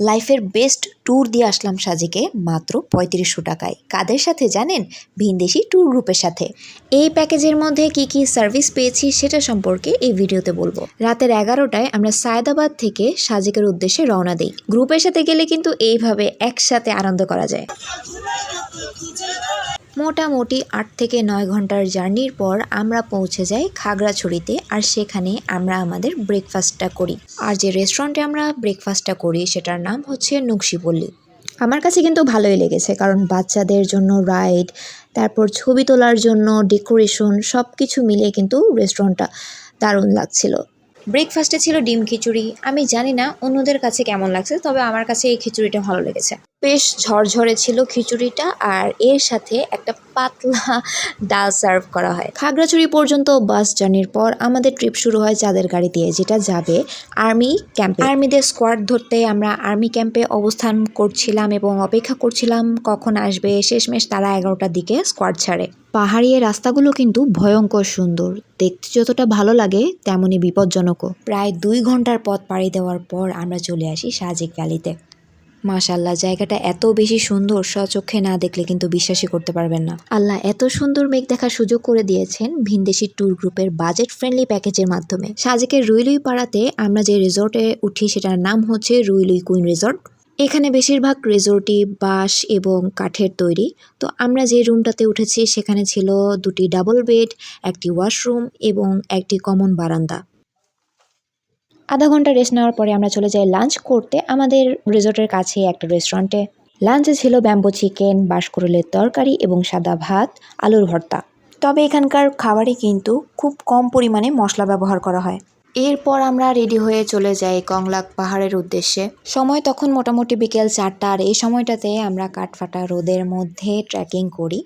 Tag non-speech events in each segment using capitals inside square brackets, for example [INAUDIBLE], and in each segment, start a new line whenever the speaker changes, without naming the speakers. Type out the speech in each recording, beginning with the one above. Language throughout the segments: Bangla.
লাইফের বেস্ট ট্যুর দিয়ে আসলাম সাজিকে মাত্র পঁয়ত্রিশশো টাকায়। কাদের সাথে জানেন? ভিনদেশি ট্যুর গ্রুপের সাথে। এই প্যাকেজের মধ্যে কি কি সার্ভিস পেয়েছি সেটা সম্পর্কে এই ভিডিওতে বলব। রাতের এগারোটায় আমরা সায়দাবাদ থেকে সাজিকের উদ্দেশ্যে রওনা দিই। গ্রুপের সাথে গেলে কিন্তু এইভাবে একসাথে আনন্দ করা যায়। মোটামুটি আট থেকে নয় ঘণ্টার জার্নির পর আমরা পৌঁছে যাই খাগড়াছড়িতে আর সেখানে আমরা আমাদের ব্রেকফাস্টটা করি। আর যে রেস্টুরেন্টে আমরা ব্রেকফাস্টটা করি সেটার নাম হচ্ছে নকশিপল্লী। আমার কাছে কিন্তু ভালোই লেগেছে কারণ বাচ্চাদের জন্য রাইড, তারপর ছবি তোলার জন্য ডেকোরেশন সব কিছু মিলিয়ে কিন্তু রেস্টুরেন্টটা দারুণ লাগছিল। ব্রেকফাস্টে ছিল ডিম খিচুড়ি। আমি জানি না অন্যদের কাছে কেমন লাগছে, তবে আমার কাছে এই খিচুড়িটা ভালো লেগেছে। বেশ ঝরঝরে ছিল খিচুড়িটা আর এর সাথে একটা পাতলা [LAUGHS] ডাল সার্ভ করা হয়। খাগড়াছড়ি পর্যন্ত বাস জার্নির পর আমাদের ট্রিপ শুরু হয় চাঁদের গাড়ি দিয়ে, যেটা যাবে আর্মি ক্যাম্পে আর্মিদের স্কোয়াড ধরতে আমরা আর্মি ক্যাম্পে অবস্থান করছিলাম এবং অপেক্ষা করছিলাম কখন আসবে। শেষমেশ তারা এগারোটার দিকে স্কোয়াড ছাড়ে। পাহাড়ি রাস্তাগুলো কিন্তু ভয়ঙ্কর সুন্দর। দেখতে যতটা ভালো লাগে তেমনই বিপজ্জনকও। প্রায় দুই ঘণ্টার পথ পাড়ি দেওয়ার পর আমরা চলে আসি সাজেক ভ্যালিতে মাশাল্লাহ জায়গাটা এত বেশি সুন্দর, স্বচক্ষে না দেখলে কিন্তু বিশ্বাসই করতে পারবেন না। আল্লাহ এত সুন্দর মেঘ দেখার সুযোগ করে দিয়েছেন ভিনদেশি ট্যুর গ্রুপের বাজেট ফ্রেন্ডলি প্যাকেজের মাধ্যমে। সাজেকের রুইলুই পাড়াতে আমরা যে রিসোর্টে উঠি সেটার নাম হচ্ছে রুইলুই কুইন রিসোর্ট এখানে বেশিরভাগ রিসোর্টই বাঁশ এবং কাঠের তৈরি। তো আমরা যে রুমটাতে উঠেছি সেখানে ছিল দুটি ডাবল বেড একটি ওয়াশরুম এবং একটি কমন বারান্দা। আধা ঘণ্টা রেস্ট নেওয়ার পরে আমরা চলে যাই লাঞ্চ করতে। আমাদের রিসোর্টের কাছে একটা রেস্টুরেন্টে লাঞ্চে ছিল ব্যাম্বো চিকেন বাঁশকুড়ুলের তরকারি এবং সাদা ভাত, আলুর ভর্তা। তবে এখানকার খাবারে কিন্তু খুব কম পরিমাণে মশলা ব্যবহার করা হয়। এরপর আমরা রেডি হয়ে চলে যাই কংলাক পাহাড়ের উদ্দেশ্যে। সময় তখন মোটামুটি বিকেল চারটা আর এই সময়টাতে আমরা কাঠফাটা রোদের মধ্যে ট্রেকিং করি।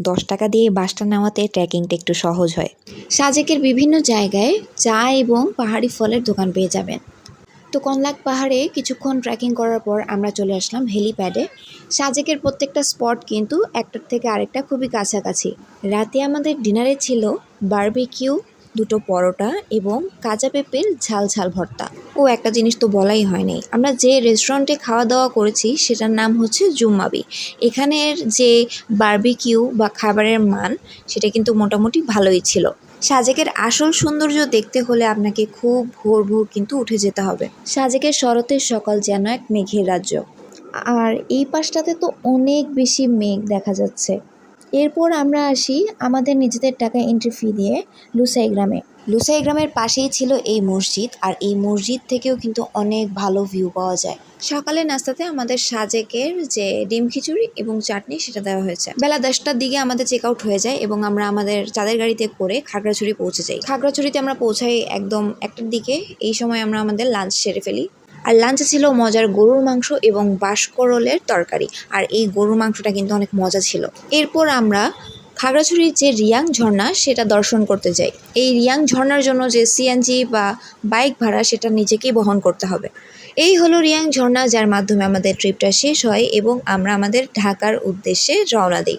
দশ টাকা দিয়ে বাসটা নেওয়াতে ট্রেকিংটা একটু সহজ হয়। সাজেকের বিভিন্ন জায়গায় চা এবং পাহাড়ি ফলের দোকান পেয়ে যাবেন। তো কনলাক পাহাড়ে কিছুক্ষণ ট্রেকিং করার পর আমরা চলে আসলাম হেলিপ্যাডে। সাজেকের প্রত্যেকটা স্পট কিন্তু একটার থেকে আরেকটা খুবই কাছাকাছি। রাতে আমাদের ডিনারে ছিল বারবিকিউ, দুটো পরোটা এবং কাঁচা পেঁপের ঝাল ঝাল ভর্তা। ও একটা জিনিস তো বলাই হয়নি আমরা যে রেস্টুরেন্টে খাওয়া দাওয়া করেছি, সেটার নাম হচ্ছে জুম্মাবি। এখানের যে বার্বিকিউ বা খাবারের মান, সেটা কিন্তু মোটামুটি ভালোই ছিল। সাজেকের আসল সৌন্দর্য দেখতে হলে আপনাকে খুব ভোর ভোর কিন্তু উঠে যেতে হবে। সাজেকের শরতের সকাল যেন এক মেঘের রাজ্য। আর এই পাশটাতে তো অনেক বেশি মেঘ দেখা যাচ্ছে। এরপর আমরা আসি আমাদের নিজেদের টাকা এন্ট্রি ফি দিয়ে লুসাই গ্রামে। লুসাই গ্রামের পাশেই ছিল এই মসজিদ আর এই মসজিদ থেকেও কিন্তু অনেক ভালো ভিউ পাওয়া যায়। সকালে নাস্তাতে আমাদের সাজেকের যে ডিম খিচুড়ি এবং চাটনি সেটা দেওয়া হয়েছে। বেলা দশটার দিকে আমাদের চেক আউট হয়ে যায় এবং আমরা আমাদের চাঁদের গাড়িতে করে খাগড়াছড়ি পৌঁছে যাই। খাগড়াছড়িতে আমরা পৌঁছাই একদম একটার দিকে। এই সময় আমরা আমাদের লাঞ্চ সেরে ফেলি। আর লাঞ্চে ছিল মজার গরুর মাংস এবং বাঁশকরলের তরকারি। আর এই গরুর মাংসটা কিন্তু অনেক মজা ছিল। এরপর আমরা খাগড়াছড়ির যে রিয়াং ঝর্ণা, সেটা দর্শন করতে যাই। এই রিয়াং ঝর্ণার জন্য যে সিএনজি বা বাইক ভাড়া, সেটা নিজেকেই বহন করতে হবে। এই হলো রিয়াং ঝর্ণা, যার মাধ্যমে আমাদের ট্রিপটা শেষ হয় এবং আমরা আমাদের ঢাকার উদ্দেশ্যে রওনা দিই।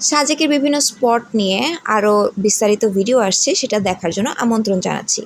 সাজেকের বিভিন্ন স্পট নিয়ে আরও বিস্তারিত ভিডিও আসছে, সেটা দেখার জন্য আমন্ত্রণ জানাচ্ছি।